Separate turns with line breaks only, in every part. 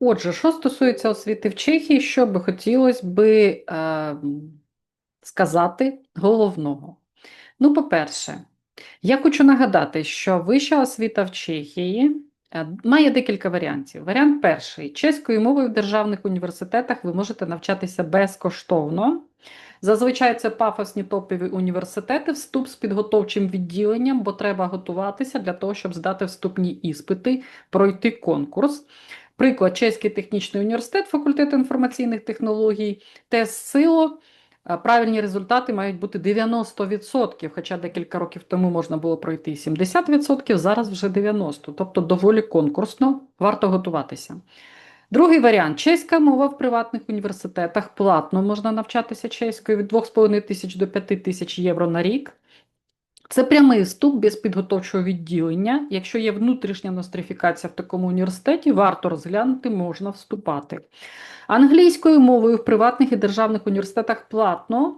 Отже, що стосується освіти в Чехії, що би хотілося би е, сказати головного? Ну, по-перше, я хочу нагадати, що вища освіта в Чехії е, має декілька варіантів. Варіант перший: чеською мовою в державних університетах ви можете навчатися безкоштовно. Зазвичай це пафосні топові університети, вступ з підготовчим відділенням, бо треба готуватися для того, щоб здати вступні іспити, пройти конкурс. Приклад, Чеський технічний університет, факультет інформаційних технологій, тест СИО. Е, Правильні результати мають бути 90%, хоча декілька років тому можна було пройти 70%, зараз вже 90%, тобто доволі конкурсно, варто готуватися. Другий варіант чеська мова в приватних університетах. Платно можна навчатися чеською від 2,5 тисяч до 5 тисяч євро на рік. Це прямий вступ без підготовчого відділення. Якщо є внутрішня нострифікація в такому університеті, варто розглянути, можна вступати. Англійською мовою в приватних і державних університетах платно.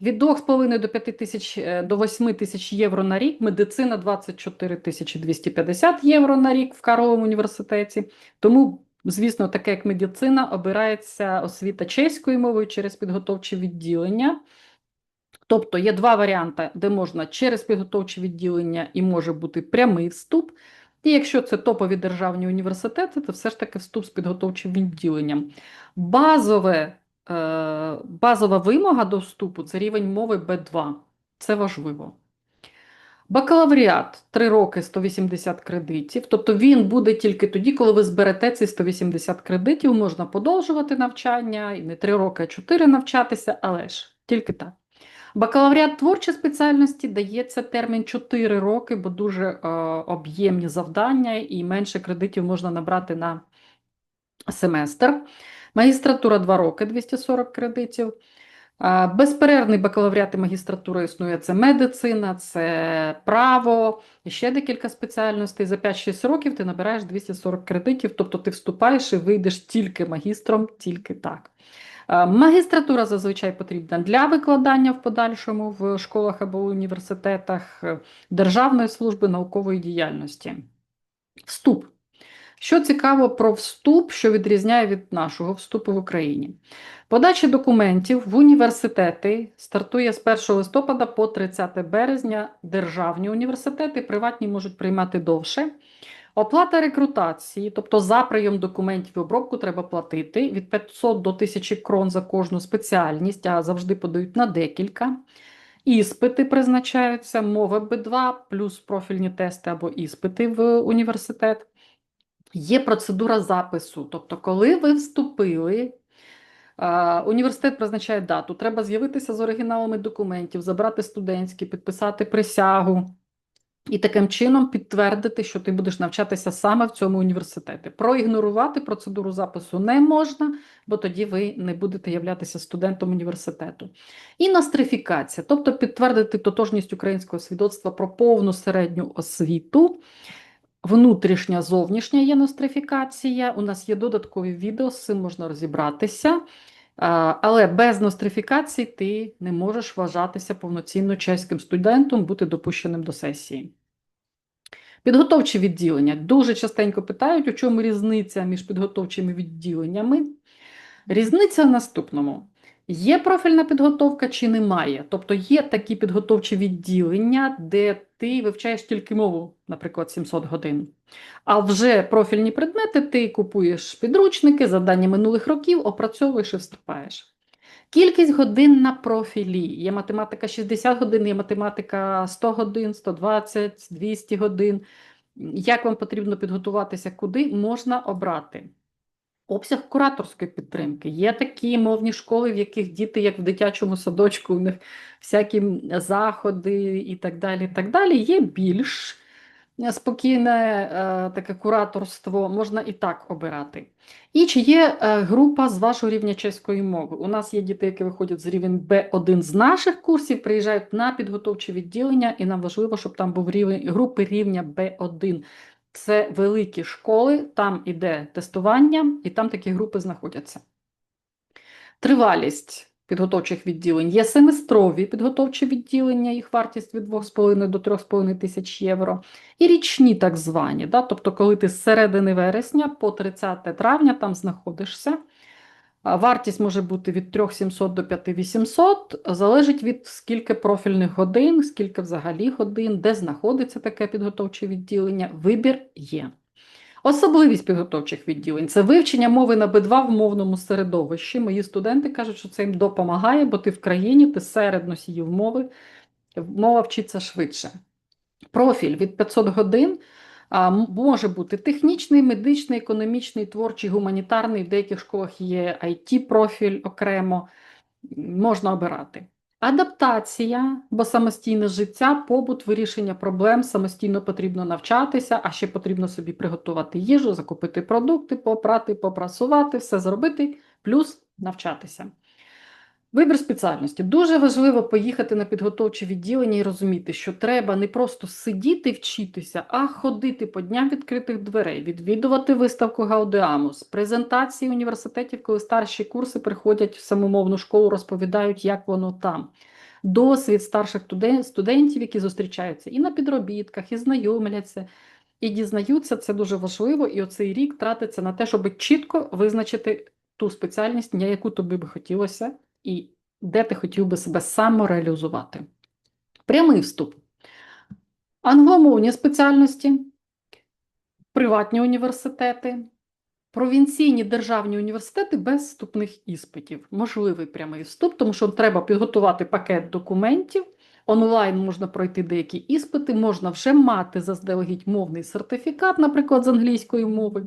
Від 2,5 до 5 тисяч е, до 8 тисяч євро на рік, медицина 24 тисячі 250 євро на рік в Карловому університеті. Тому, звісно, таке як медицина, обирається освіта чеською мовою через підготовче відділення. Тобто є два варіанти, де можна через підготовче відділення і може бути прямий вступ. І якщо це топові державні університети, то все ж таки вступ з підготовчим відділенням. Базове, е, базова вимога до вступу це рівень мови Б2. Це важливо. Бакалавріат 3 роки 180 кредитів. Тобто він буде тільки тоді, коли ви зберете ці 180 кредитів, можна подовжувати навчання, і не 3 роки, а 4 навчатися, але ж тільки так. Бакалавріат творчої спеціальності дається термін 4 роки, бо дуже е, об'ємні завдання і менше кредитів можна набрати на семестр. Магістратура 2 роки 240 кредитів. Е, Безперервний бакалавріат і магістратура існує це медицина, це право, і ще декілька спеціальностей. За 5-6 років ти набираєш 240 кредитів, тобто ти вступаєш і вийдеш тільки магістром, тільки так. Е, Магістратура зазвичай потрібна для викладання в подальшому в школах або університетах е, державної служби наукової діяльності. Вступ. Що цікаво про вступ, що відрізняє від нашого вступу в Україні? Подача документів в університети стартує з 1 листопада по 30 березня. Державні університети, приватні можуть приймати довше. Оплата рекрутації, тобто за прийом документів і обробку треба платити від 500 до 1000 крон за кожну спеціальність, а завжди подають на декілька. Іспити призначаються, мова Б2, плюс профільні тести або іспити в університет. Є процедура запису, тобто, коли ви вступили, університет призначає дату, треба з'явитися з оригіналами документів, забрати студентські, підписати присягу. І таким чином підтвердити, що ти будеш навчатися саме в цьому університеті. Проігнорувати процедуру запису не можна, бо тоді ви не будете являтися студентом університету. І нострифікація, тобто підтвердити тотожність українського свідоцтва про повну середню освіту. Внутрішня, зовнішня є нострифікація. У нас є додаткові відео, з цим можна розібратися. Але без нострифікації ти не можеш вважатися повноцінно чеським студентом, бути допущеним до сесії. Підготовчі відділення. Дуже частенько питають, у чому різниця між підготовчими відділеннями. Різниця в наступному. Є профільна підготовка чи немає? Тобто є такі підготовчі відділення, де ти вивчаєш тільки мову, наприклад, 700 годин. А вже профільні предмети ти купуєш підручники, завдання минулих років, опрацьовуєш і вступаєш. Кількість годин на профілі. Є математика 60 годин, є математика 100 годин, 120, 200 годин. Як вам потрібно підготуватися, куди можна обрати? Обсяг кураторської підтримки. Є такі мовні школи, в яких діти, як в дитячому садочку, у них всякі заходи і так далі. і так далі. Є більш спокійне е, таке кураторство, можна і так обирати. І чи є е, група з вашого рівня чеської мови? У нас є діти, які виходять з рівень Б1 з наших курсів, приїжджають на підготовче відділення, і нам важливо, щоб там був рівень групи рівня Б1. Це великі школи, там іде тестування, і там такі групи знаходяться. Тривалість підготовчих відділень. Є семестрові підготовчі відділення, їх вартість від 2,5 до 3,5 тисяч євро. І річні так звані. Да? Тобто, коли ти з середини вересня по 30 травня там знаходишся. Вартість може бути від 3700 до 5800, залежить від скільки профільних годин, скільки взагалі годин, де знаходиться таке підготовче відділення. Вибір є. Особливість підготовчих відділень це вивчення мови на Б2 в мовному середовищі. Мої студенти кажуть, що це їм допомагає, бо ти в країні, ти серед носіїв мови, мова вчиться швидше. Профіль від 500 годин може бути технічний, медичний, економічний, творчий, гуманітарний. В деяких школах є IT-профіль окремо, можна обирати. Адаптація, бо самостійне життя, побут, вирішення проблем, самостійно потрібно навчатися, а ще потрібно собі приготувати їжу, закупити продукти, попрати, попрасувати, все зробити, плюс навчатися. Вибір спеціальності. Дуже важливо поїхати на підготовче відділення і розуміти, що треба не просто сидіти вчитися, а ходити по дням відкритих дверей, відвідувати виставку Гаудеамус, презентації університетів, коли старші курси приходять в самомовну школу, розповідають, як воно там. Досвід старших студентів, які зустрічаються і на підробітках, і знайомляться, і дізнаються, це дуже важливо. І оцей рік тратиться на те, щоб чітко визначити ту спеціальність, на яку тобі би хотілося, і де ти хотів би себе самореалізувати. Прямий вступ. Англомовні спеціальності, приватні університети, провінційні державні університети без вступних іспитів. Можливий прямий вступ, тому що треба підготувати пакет документів. Онлайн можна пройти деякі іспити, можна вже мати заздалегідь мовний сертифікат, наприклад, з англійської мови.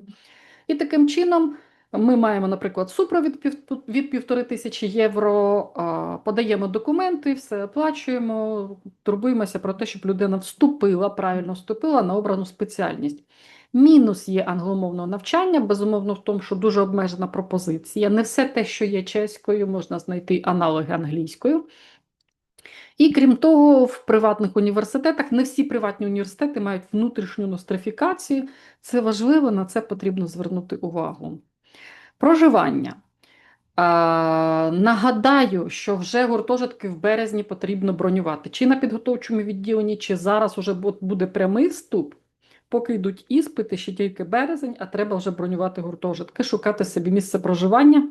І таким чином ми маємо, наприклад, супровід від півтори тисячі євро, подаємо документи, все оплачуємо, турбуємося про те, щоб людина вступила, правильно вступила на обрану спеціальність. Мінус є англомовного навчання, безумовно, в тому, що дуже обмежена пропозиція. Не все те, що є чеською, можна знайти аналоги англійською. І крім того, в приватних університетах не всі приватні університети мають внутрішню нострифікацію. Це важливо, на це потрібно звернути увагу. Проживання. А, нагадаю, що вже гуртожитки в березні потрібно бронювати. Чи на підготовчому відділенні, чи зараз уже буде прямий вступ. Поки йдуть іспити, ще тільки березень, а треба вже бронювати гуртожитки, шукати собі місце проживання.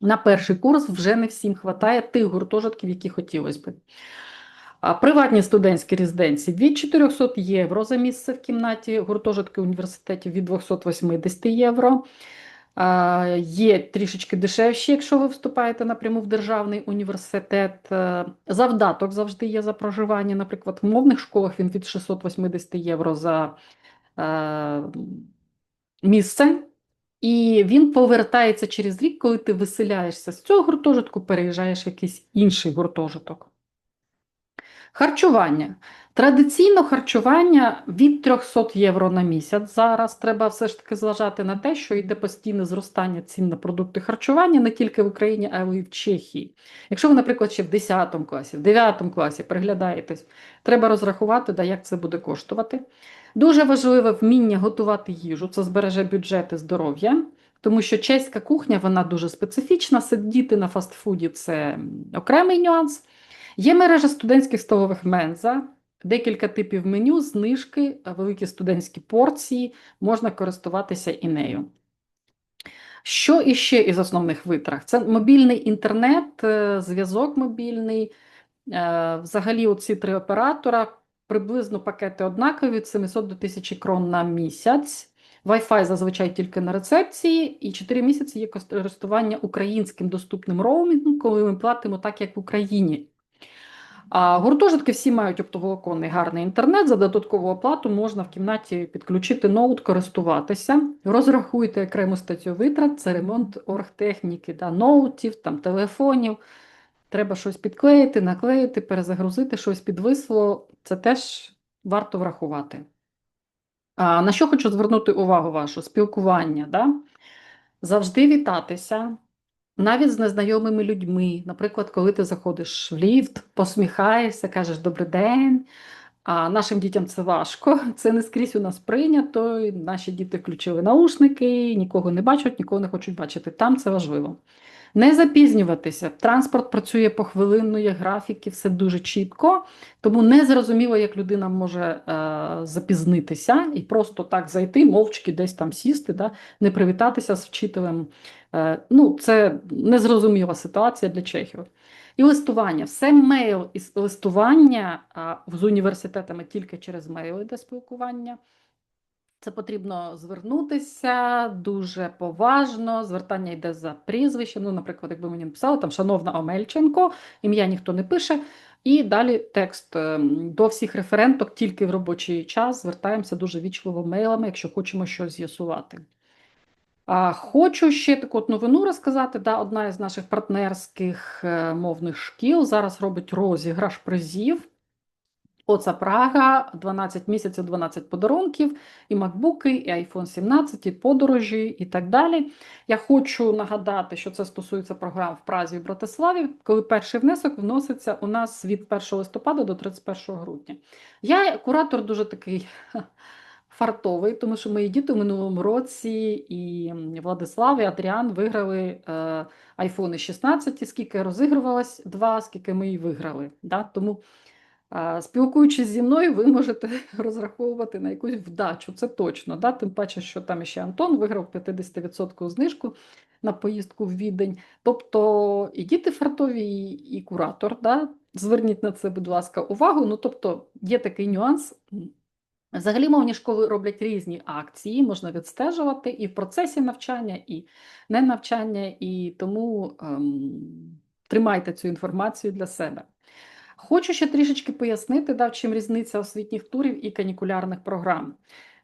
На перший курс вже не всім вистачає тих гуртожитків, які хотілося би. Приватні студентські резиденції від 400 євро за місце в кімнаті, гуртожитки університетів від 280 євро. Є трішечки дешевші, якщо ви вступаєте напряму в державний університет. Е, Завдаток завжди є за проживання. Наприклад, в мовних школах він від 680 євро за е, місце. І він повертається через рік, коли ти виселяєшся з цього гуртожитку, переїжджаєш в якийсь інший гуртожиток. Харчування. Традиційно харчування від 300 євро на місяць. Зараз треба все ж таки зважати на те, що йде постійне зростання цін на продукти харчування не тільки в Україні, а й в Чехії. Якщо ви, наприклад, ще в 10 класі, в 9 класі приглядаєтесь, треба розрахувати, да, як це буде коштувати. Дуже важливе вміння готувати їжу, це збереже бюджет і здоров'я. Тому що чеська кухня вона дуже специфічна. Сидіти на фастфуді це окремий нюанс. Є мережа студентських столових менза, декілька типів меню, знижки, великі студентські порції, можна користуватися і нею. Що іще із основних витрат? Це мобільний інтернет, е, зв'язок мобільний. Е, Взагалі, оці три оператора приблизно пакети однакові від 700 до 1000 крон на місяць. Wi-Fi зазвичай тільки на рецепції, і 4 місяці є користування українським доступним роумінгом, коли ми платимо так, як в Україні. А гуртожитки всі мають оптоволоконний гарний інтернет. За додаткову оплату можна в кімнаті підключити ноут, користуватися. Розрахуйте окрему статтю витрат, це ремонт оргтехніки, да, ноутів, там, телефонів. Треба щось підклеїти, наклеїти, перезагрузити, щось підвисло. Це теж варто врахувати. А, на що хочу звернути увагу вашу? Спілкування. Да? Завжди вітатися, навіть з незнайомими людьми. Наприклад, коли ти заходиш в ліфт, посміхаєшся, кажеш добрий день. А нашим дітям це важко, це не скрізь у нас прийнято. Наші діти включили наушники, нікого не бачать, нікого не хочуть бачити. Там це важливо. Не запізнюватися. Транспорт працює похвилинно, є графіки, все дуже чітко, тому не зрозуміло, як людина може е, запізнитися і просто так зайти, мовчки десь там сісти, да, не привітатися з вчителем. Е, ну, Це незрозуміла ситуація для чехів. І листування. Все мейл і листування а, з університетами тільки через мейл йде спілкування. Це потрібно звернутися дуже поважно. Звертання йде за прізвищем. Ну, наприклад, якби мені написали там шановна Омельченко, ім'я ніхто не пише. І далі текст ем, до всіх референток тільки в робочий час звертаємося дуже вічливо мейлами, якщо хочемо щось з'ясувати. А, Хочу ще таку от новину розказати. Да, Одна із наших партнерських е, мовних шкіл зараз робить розіграш призів. Оце Прага, 12 місяців, 12 подарунків, і макбуки, і iPhone 17, і подорожі, і так далі. Я хочу нагадати, що це стосується програм в Празі і Братиславі, коли перший внесок вноситься у нас від 1 листопада до 31 грудня. Я куратор дуже такий фартовий, тому що мої діти в минулому році і Владислав, і Адріан виграли е, айфони 16, скільки розігрувалось два, скільки ми і виграли. Да? Тому Спілкуючись зі мною, ви можете розраховувати на якусь вдачу, це точно. Да? Тим паче, що там ще Антон виграв 50% знижку на поїздку в відень. Тобто і діти фартові, і, куратор. Да? Зверніть на це, будь ласка, увагу. Ну, тобто, є такий нюанс. Взагалі, мовні школи роблять різні акції, можна відстежувати і в процесі навчання, і не навчання, і тому ем, тримайте цю інформацію для себе. Хочу ще трішечки пояснити, да, в чим різниця освітніх турів і канікулярних програм.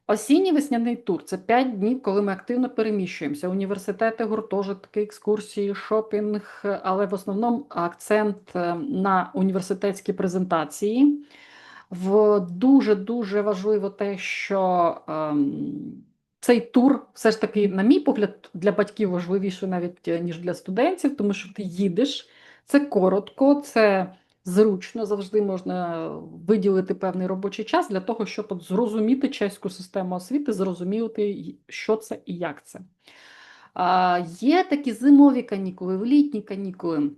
Осінній весняний тур це 5 днів, коли ми активно переміщуємося. Університети, гуртожитки, екскурсії, шопінг, але в основному акцент е, на університетські презентації. В Дуже-дуже важливо те, що ем, цей тур все ж таки, на мій погляд, для батьків важливіше навіть е, ніж для студентів, тому що ти їдеш, це коротко, це зручно, завжди можна виділити певний робочий час для того, щоб от зрозуміти чеську систему освіти, зрозуміти, що це і як це. Є такі зимові канікули, літні канікули.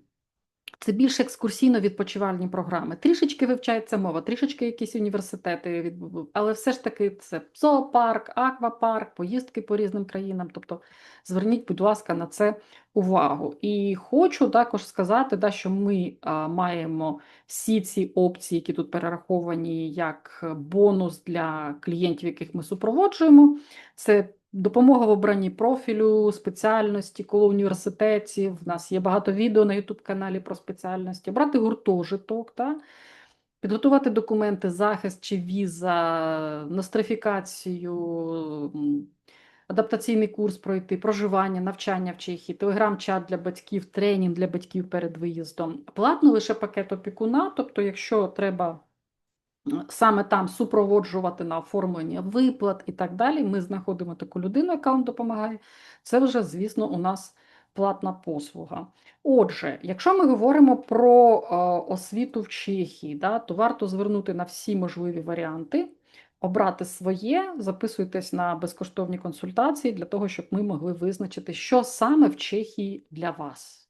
Це більш екскурсійно-відпочивальні програми. Трішечки вивчається мова, трішечки якісь університети, але все ж таки це зоопарк, аквапарк, поїздки по різним країнам. Тобто зверніть, будь ласка, на це увагу. І хочу також сказати, да, що ми а, маємо всі ці опції, які тут перераховані, як бонус для клієнтів, яких ми супроводжуємо. Це Допомога в обранні профілю, спеціальності коло університетів. У нас є багато відео на youtube каналі про спеціальності, брати гуртожиток, та? підготувати документи, захист чи віза, нострифікацію, адаптаційний курс пройти, проживання, навчання в Чехії, телеграм-чат для батьків, тренінг для батьків перед виїздом. Платно лише пакет опікуна, тобто, якщо треба саме там супроводжувати на оформлення виплат і так далі. Ми знаходимо таку людину, яка вам допомагає. Це вже, звісно, у нас платна послуга. Отже, якщо ми говоримо про е, освіту в Чехії, да, то варто звернути на всі можливі варіанти, обрати своє, записуйтесь на безкоштовні консультації для того, щоб ми могли визначити, що саме в Чехії для вас.